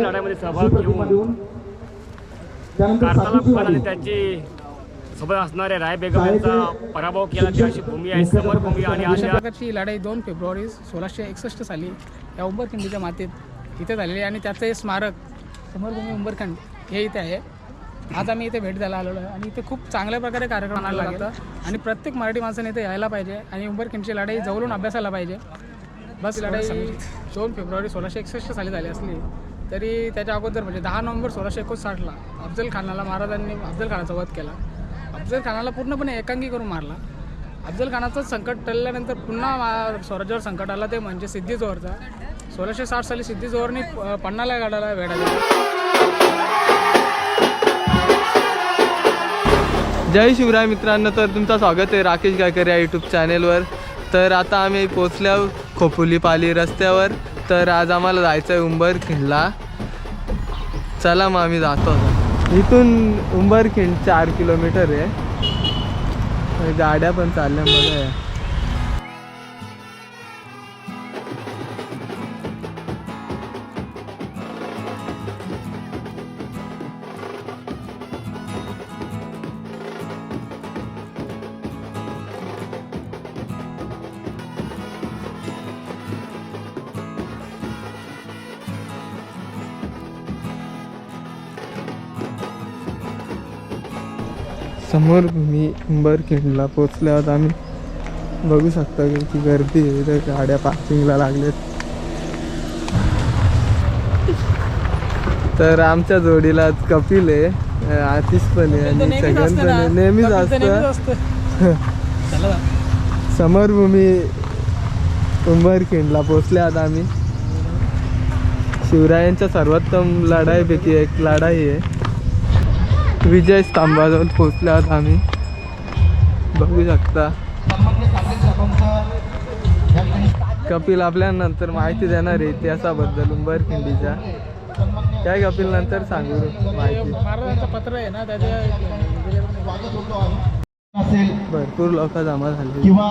लढाईमध्ये सहभाग घेऊन त्यांची सोबत असणारे राय बेगम यांचा पराभव केला. ती अशी भूमी आहे समरभूमी आणि अशा प्रकारची लढाई दोन फेब्रुवारी सोळाशे एकसष्ट साली या उंबरखंडीच्या मातीत इथे झालेली आहे. आणि त्याचं हे स्मारक समरभूमी उंबरखंड हे इथे आहे. आज आम्ही इथे भेट द्यायला आलेलो आहे. आणि इथे खूप चांगल्या प्रकारे कार्यक्रम आला जातं आणि प्रत्येक मराठी माणसाने इथे यायला पाहिजे आणि उंबरखंडची लढाई जवळून अभ्यासाला पाहिजे. बस लढाई दोन फेब्रुवारी सोळाशे एकसष्ट साली झाली असली तरी त्याच्या अगोदर म्हणजे दहा नोव्हेंबर सोळाशे एकोणसाठला अफजल खानाला महाराजांनी अफजल खानाचा वध केला. अफजल खानाला पूर्णपणे एकांगी करून मारला. अफजल खानाचं संकट टलल्यानंतर पुन्हा मा- स्वराज्यावर संकट आला ते म्हणजे सिद्धी जोहरचा सोळाशे साठ साली सिद्धी जोहरने प- पन्नाला गाडाला वेढा दिला. जय शिवराय मित्रांनो तर तुमचं स्वागत आहे राकेश गायकर या यूट्यूब चॅनेलवर तर आता आम्ही पोचल्या खोपुली पाली रस्त्यावर. तर आज आम्हाला जायचं आहे उंबरखिंडला चला मग आम्ही जातो इथून उंबरखिंड चार किलोमीटर आहे. गाड्या पण चालल्या मला समोर मी उंबरखिंडला पोचल्यावर आम्ही बघू शकता की गर्दी आहे. इथं गाड्या पार्किंगला लागल्यात. तर आमच्या जोडीला कपिल आहे. आतिश पण आहे आणि सगळ्यांचं नाही- नेहमीच असतं. समरभूमी उंबरखिंडला पोचल्यात आम्ही शिवरायांच्या सर्वोत्तम लढाईपैकी एक लढाई आहे. विजय स्तंभाजवळ पोचल्यात आम्ही. बघू शकता. कपिल आपल्या नंतर माहिती देणार आहे इतिहासाबद्दल उंबरखिंडीच्या काय कपिल नंतर सांगू माहिती? पत्र आहे ना त्याच्या भरपूर लोक जमा झाले किंवा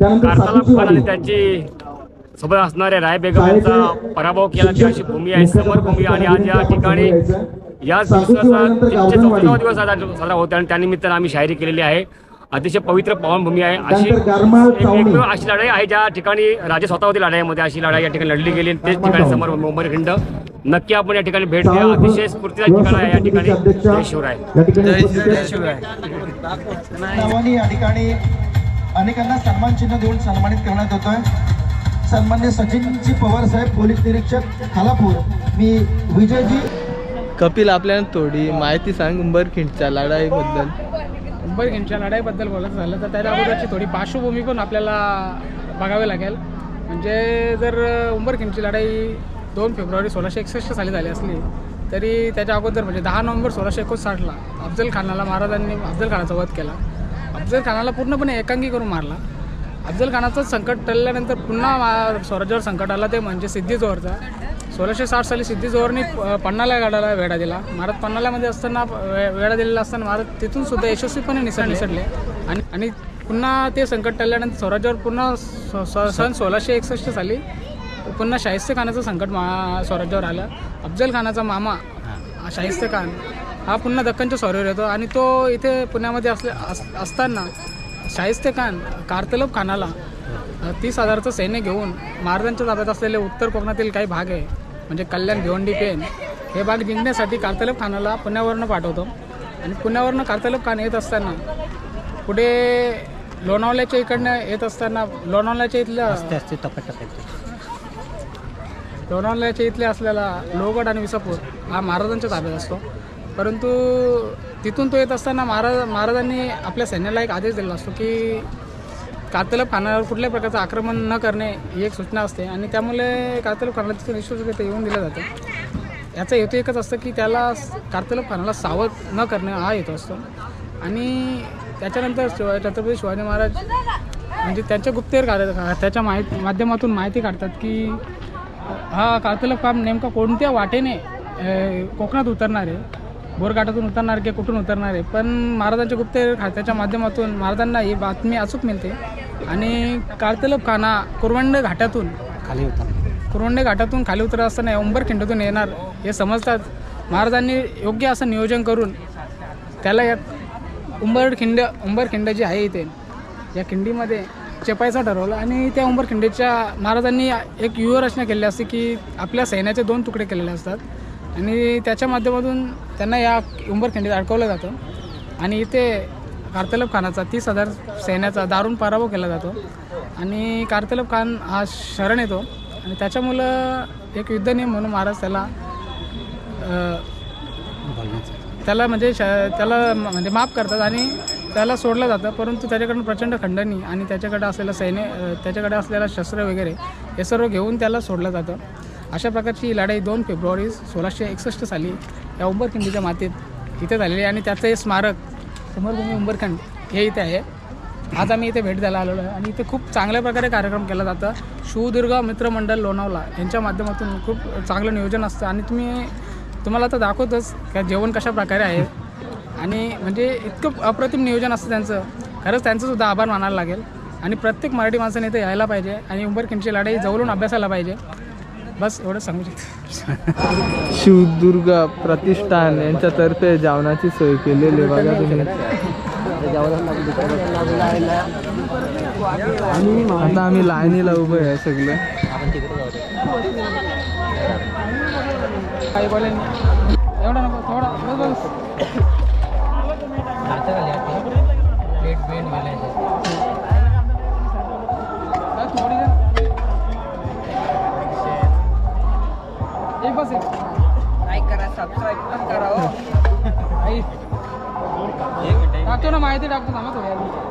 पण आणि त्यांची सोबत असणारे राय बेगम यांचा पराभव केला ती अशी भूमी आहे समरभूमी आणि आज या ठिकाणी या दिवसाचा चौथावा दिवस साजरा होतो आणि त्यानिमित्तानं आम्ही शायरी केलेली आहे. अतिशय पवित्र पावनभूमी आहे. अशी. एकमेव अशी लढाई आहे ज्या ठिकाणी राजे स्वतः होती लढाईमध्ये अशी लढाई या ठिकाणी लढली गेली. आणि तेच ठिकाणी समोर मुंबईखंड नक्की आपण या ठिकाणी भेट द्या. अतिशय स्फूर्तीदायक ठिकाण आहे या ठिकाणी. जय शिवराय. या ठिकाणी जय. शिवराय. नावाने या ठिकाणी अनेकांना सन्मान चिन्ह देऊन सन्मानित करण्यात येतोय. सन्मान्य सचिनजी पवार साहेब पोलीस निरीक्षक खालापूर. मी विजयजी. कपिल आपल्याला थोडी माहिती सांग उंबरखिंडच्या लढाईबद्दल. उंबरखिंडच्या लढाईबद्दल बोलायचं झालं तर त्याच्या अगोदरची थोडी पार्श्वभूमी पण आपल्याला बघावी लागेल. म्हणजे जर उंबरखिंडची लढाई दोन फेब्रुवारी सोळाशे एकसष्ट साली झाली असली तरी त्याच्या अगोदर म्हणजे दहा नोव्हेंबर सोळाशे एकोणसाठला अफजल खानाला महाराजांनी अफजल खानाचा वध केला. अफजल खानाला पूर्णपणे एकांगी करून मारला. अफजल खानाचं संकट टलल्यानंतर पुन्हा स्वराज्यावर संकट आला ते म्हणजे सिद्धी जोहरचा. सोळाशे साठ साली सिद्धी जोहरने पन्नाला गाडाला वेढा दिला. महाराज पन्नाल्यामध्ये असताना वेढा दिलेला असताना महाराज तिथून सुद्धा यशस्वीपणे निसट निसटले. आणि आणि पुन्हा ते संकट टलल्यानंतर स्वराज्यावर पुन्हा सन सोळाशे एकसष्ट साली पुन्हा शाहिस्ते खानाचं संकट मा स्वराज्यावर आलं. अफजल खानाचा मामा शाहिस्ते खान हा पुन्हा दक्कनच्या सौऱ्यावर येतो आणि तो इथे पुण्यामध्ये असले अस असताना शाहिस्ते खान कारतलब खानाला तीस हजारचं सैन्य घेऊन महाराजांच्या ताब्यात असलेले उत्तर कोकणातील काही भाग आहे म्हणजे कल्याण भिवंडी पेन हे भाग जिंकण्यासाठी कारतलब खानाला पुण्यावरनं पाठवतो. आणि पुण्यावरनं कारतलब खान येत असताना पुढे लोणावल्याच्या इकडनं येत असताना लोणावल्याच्या इथल्या लोणावल्याच्या इथले असलेला लोहगड आणि विसापूर हा महाराजांच्या ताब्यात असतो. परंतु तिथून तो येत असताना महाराज महाराजांनी आपल्या सैन्याला एक आदेश दिला असतो की कातलब खानावर कुठल्याही प्रकारचं आक्रमण न करणे ही एक सूचना असते आणि त्यामुळे कातलब खानाला तिथून निश्चितरित्या येऊन दिलं जातं. याचा हेतू एकच असतं की त्याला कार्तलब खानाला सावध न करणे हा हेतू असतो. आणि त्याच्यानंतर शिवा छत्रपती शिवाजी महाराज म्हणजे त्यांच्या गुप्तहेर कार्य त्याच्या माहिती माध्यमातून माहिती काढतात की हा कातलप काम नेमका कोणत्या वाटेने कोकणात उतरणार आहे? बोरघाटातून उतरणार की कुठून उतरणार आहे? पण महाराजांच्या गुप्तहेर खात्याच्या माध्यमातून महाराजांना ही बातमी अचूक मिळते. आणि कातलप खाना कुरवंड घाटातून खाली उतर कुरवंडे घाटातून खाली उतरत असताना उंबरखिंडीतून येणार हे समजतात. महाराजांनी योग्य असं नियोजन करून त्याला या उंबरखिंड उंबरखिंड जी आहे इथे या खिंडीमध्ये चेपायचं ठरवलं. आणि त्या उंबरखिंडीच्या महाराजांनी एक व्यूहरचना केली असते की आपल्या सैन्याचे दोन तुकडे केलेले असतात. आणि त्याच्या माध्यमातून त्यांना या उंबरखिंडीत अडकवलं जातं. आणि इथे कार्तलब खानाचा तीस हजार सैन्याचा दारुण पराभव केला जातो. आणि कार्तलब खान हा शरण येतो. आणि त्याच्यामुळं एक युद्धनियम म्हणून महाराज त्याला त्याला म्हणजे श त्याला म- म्हणजे माफ करतात आणि त्याला सोडलं जातं. परंतु त्याच्याकडून प्रचंड खंडणी आणि त्याच्याकडे असलेलं सैन्य त्याच्याकडे असलेलं शस्त्र वगैरे हे सर्व घेऊन त्याला सोडलं जातं. अशा प्रकारची ही लढाई दोन फेब्रुवारी सोळाशे एकसष्ट साली या उंबरखिंडीच्या मातीत इथे झालेली आहे. आणि त्याचं हे स्मारक समरभूमी उंबरखंड हे इथे आहे. आज आम्ही इथे भेट द्यायला आलेलो आहे. आणि इथे खूप चांगल्या प्रकारे कार्यक्रम केला जातं. शिवदुर्ग मित्रमंडळ लोणावला यांच्या माध्यमातून खूप चांगलं नियोजन असतं. आणि तुम्ही तुम्हाला तर दाखवतच का जेवण कशा प्रकारे आहे. आणि म्हणजे इतकं अप्रतिम नियोजन असतं त्यांचं. खरंच त्यांचं सुद्धा आभार मानायला लागेल. आणि प्रत्येक मराठी माणसाने इथे यायला पाहिजे. आणि उंबरखिंडची लढाई जवळून अभ्यासायला पाहिजे. बस एवढं सांगू शकतो. शिवदुर्ग प्रतिष्ठान यांच्यातर्फे जेवणाची सोय केलेली आहे बघा तुम्ही. आता आम्ही लाईनीला उभं आहे सगळे. काही बोलेल एवढा नको थोडा एक बस एक. आई. टाकतो ना माहिती टाकतो थांबा थोड्या वेळाने.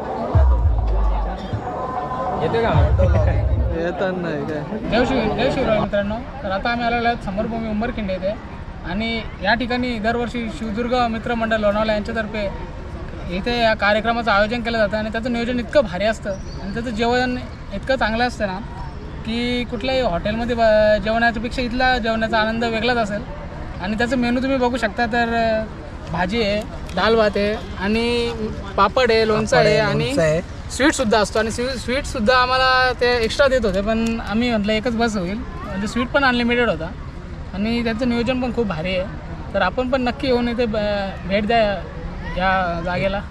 येतात नाही काय? जय शिव जय शिवराय मित्रांनो. तर आता आम्ही आलेलो आहेत समरभूमी उंबरखिंड येथे. आणि या ठिकाणी दरवर्षी शिवदुर्ग मित्रमंडळ लोणावला यांच्यातर्फे इथे या कार्यक्रमाचं आयोजन केलं जातं. आणि त्याचं नियोजन इतकं भारी असतं. आणि त्याचं जेवण इतकं चांगलं असतं ना की कुठल्याही हॉटेलमध्ये ब- जेवणाच्यापेक्षा इथला जेवणाचा आनंद वेगळाच असेल. आणि त्याचं मेनू तुम्ही बघू शकता तर अं, भाजी आहे दाल भात आहे आणि पापड आहे लोणचं आहे आणि स्वीटसुद्धा असतो. आणि स्वी स्वीटसुद्धा आम्हाला ते एक्स्ट्रा देत होते पण आम्ही म्हटलं एकच बस होईल. म्हणजे स्वीट पण अनलिमिटेड होता. आणि त्यांचं नियोजन पण खूप भारी आहे. तर आपण पण नक्की येऊन इथे ब- भेट द्या या जागेला.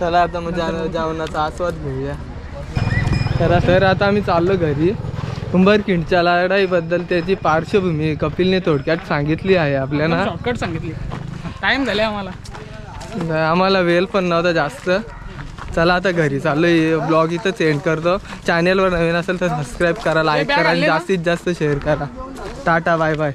चला आता मग जेवण- जेवणाचा आस्वाद घेऊया. तर तर आता आम्ही चाललो घरी. उंबरखिंडच्या लढाईबद्दल त्याची पार्श्वभूमी कपिलने थोडक्यात सांगितली आहे आपल्याला. शॉर्टकट सांगितली. टाईम झाले आम्हाला. आम्हाला वेळ पण नव्हता जास्त. चला आता घरी चाललो ब्लॉग इथं सेंड करतो. चॅनेलवर नवीन असेल तर सबस्क्राईब करा लाईक करा आणि जास्तीत जास्त शेअर करा. Tata bye bye